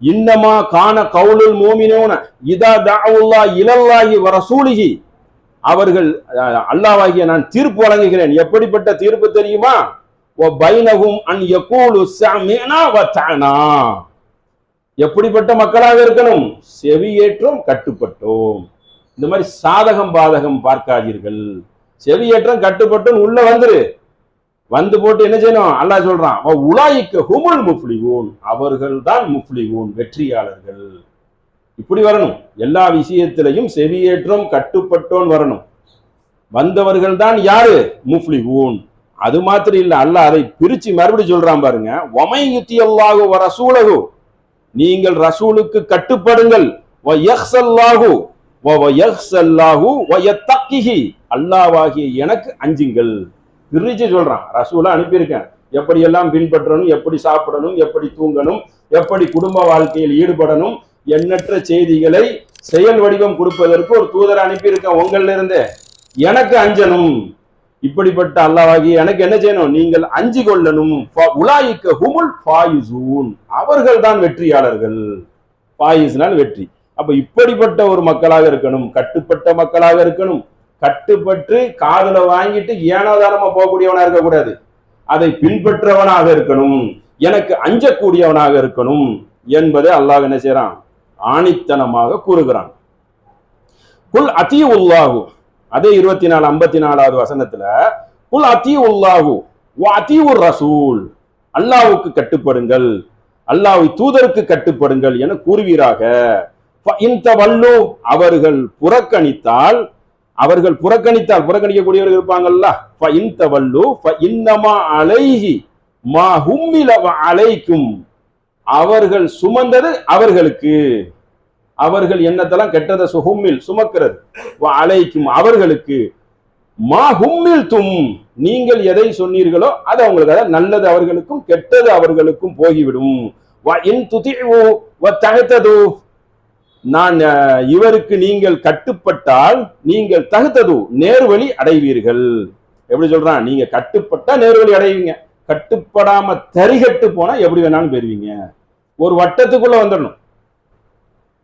இன்னமா காண கவுலுல் மோமினோன இதா தாவுல்லா இலல்லாஹி வர ரசூலிஹி. அவர்கள் அல்லாவாகிய நான் தீர்ப்பு வழங்குகிறேன். எப்படிப்பட்ட தீர்ப்பு தெரியுமா? பைனகும் பைனஹும் அன் யகூலு சமினா வ எப்படிப்பட்ட மக்களாக இருக்கணும்? செவியேற்றோம் கட்டுப்பட்டோம். இந்த மாதிரி சாதகம் பாதகம் பார்க்காதீர்கள். செவியேற்றம் கட்டுப்பட்டும் உள்ள வந்துரு. வந்து போட்டு என்ன செய்யணும்? அல்லாஹ் சொல்றான் உலாய்க்க ஹுமுல் முஃப்ளிகூன் அவர்கள் தான் முஃப்ளிகூன் வெற்றியாளர்கள். இப்படி வரணும். எல்லா விஷயத்திலையும் செவியேற்றம் கட்டுப்பட்டோன் வரணும். வந்தவர்கள் தான் யாரு? முஃப்ளிகூன் அது மாத்திரம் இல்ல அல்லாஹ் அதை பிரிச்சு மறுபடியும் சொல்றான் பாருங்க ஒமை யுத்தி அல்லாஹு வ ரசூலகு நீங்கள் ரசூலுக்கு கட்டுப்படுங்கள். வ யஹ்ஸல்லாஹு வ வ யஹ்ஸல்லாஹு வ யத்தக்கிஹி. அல்லாஹ்வாகிய எனக்கு அஞ்சுங்கள். விரிச்சு சொல்றான். ரசூலா அனுப்பியிருக்கேன். எப்படியெல்லாம் பின்பற்றணும் எப்படி சாப்பிடணும் எப்படி தூங்கணும் எப்படி குடும்ப வாழ்க்கையில் ஈடுபடணும் எண்ணற்ற செய்திகளை செயல் வடிவம் கொடுப்பதற்கு ஒரு தூதரை அனுப்பியிருக்கேன் உங்கள்ல இருந்தே எனக்கு அஞ்சனும் இப்படிப்பட்ட அல்லாவாகி எனக்கு என்ன செய்யணும்? நீங்கள் அஞ்சு கொள்ளணும். உலாய்க்க உலாயிக்க ஹுமுல் ஃபாயிசூன். அவர்கள் தான் வெற்றியாளர்கள். ஃபாயிஸ்னால் வெற்றி. அப்ப இப்படிப்பட்ட ஒரு மக்களாக இருக்கணும். கட்டுப்பட்ட மக்களாக இருக்கணும். கட்டுப்பட்டு காதுல வாங்கிட்டு ஏனோதானமா போகக்கூடியவனா இருக்கக்கூடாது. அதை பின்பற்றவனாக இருக்கணும். எனக்கு அஞ்சக்கூடியவனாக இருக்கணும் என்பதை அல்லாஹ் என்ன செய்யறான்? ஆணித்தனமாக கூறுகிறான். குல் அதி உல்லாகு அதே இருபத்தி நாலு ஐம்பத்தி நாலாவது வசனத்துல குல் அதி உல்லாகு அதி உர் ரசூல். அல்லாவுக்கு கட்டுப்படுங்கள். அல்லாஹ் தூதருக்கு கட்டுப்படுங்கள் என கூறுவீராக. இந்த வல்லு அவர்கள் புறக்கணித்தால் அவர்கள் புறக்கணித்தால் புறக்கணிக்கக்கூடியவர்கள் இருப்பாங்கல்ல? இந்தவல்லு இன்னமா அலைஹி மா ஹும்மில வ அலைக்கும். அவர்கள் சுமந்தது அவர்களுக்கு. அவர்கள் என்னத்தெல்லாம் கெட்டதை சுஹும்மில் சுமக்கிறது? அழைக்கும் அலைக்கும் அவர்களுக்கு. மா ஹும்மில் தும் நீங்கள் எதை சொன்னீர்களோ அது அவங்களுக்கு அதாவது நல்லது அவர்களுக்கும் கெட்டது அவர்களுக்கும் போகிவிடும். வ இன் துதிஉ வ தஹதது நான் இவருக்கு நீங்கள் கட்டுப்பட்டால் நீங்கள் தகுத்தது நேர்வழி அடைவீர்கள். எப்படி சொல்றான்? நீங்க கட்டுப்பட்டா நேர்வழி அடைவீங்க. கட்டுப்படாம தரிகட்டு போனா எப்படி வேணாலும் பெறுவீங்க ஒரு வட்டத்துக்குள்ள வந்துடணும்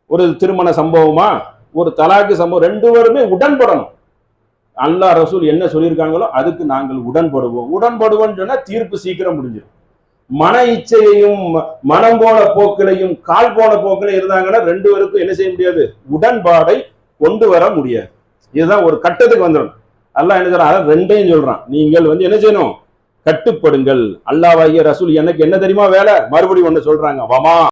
ஒரு திருமண சம்பவமா? ஒரு தலாக்கு சம்பவம்? ரெண்டு பேருமே உடன்படணும். அல்லா ரசூல் என்ன சொல்லியிருக்காங்களோ அதுக்கு நாங்கள் உடன்படுவோம். உடன்படுவோம்னு சொன்னா தீர்ப்பு சீக்கிரம் முடிஞ்சிடும். மன இச்சையையும் ம- மனம் போன போக்கிலையும் கால் போன போக்கிலையும் இருந்தாங்கன்னா ரெண்டு பேருக்கும் என்ன செய்ய முடியாது? உடன்பாடை கொண்டு வர முடியாது. இதுதான் ஒரு கட்டத்துக்கு வந்துடும் அல்லா என்ன சொல்றான்? அதான் ரெண்டையும் சொல்றான். நீங்கள் வந்து என்ன செய்யணும்? கட்டுப்படுங்கள். அல்லாவாகிய ரசூல் எனக்கு என்ன தெரியுமா வேலை? மறுபடியும் ஒண்ணு சொல்றாங்க. வமா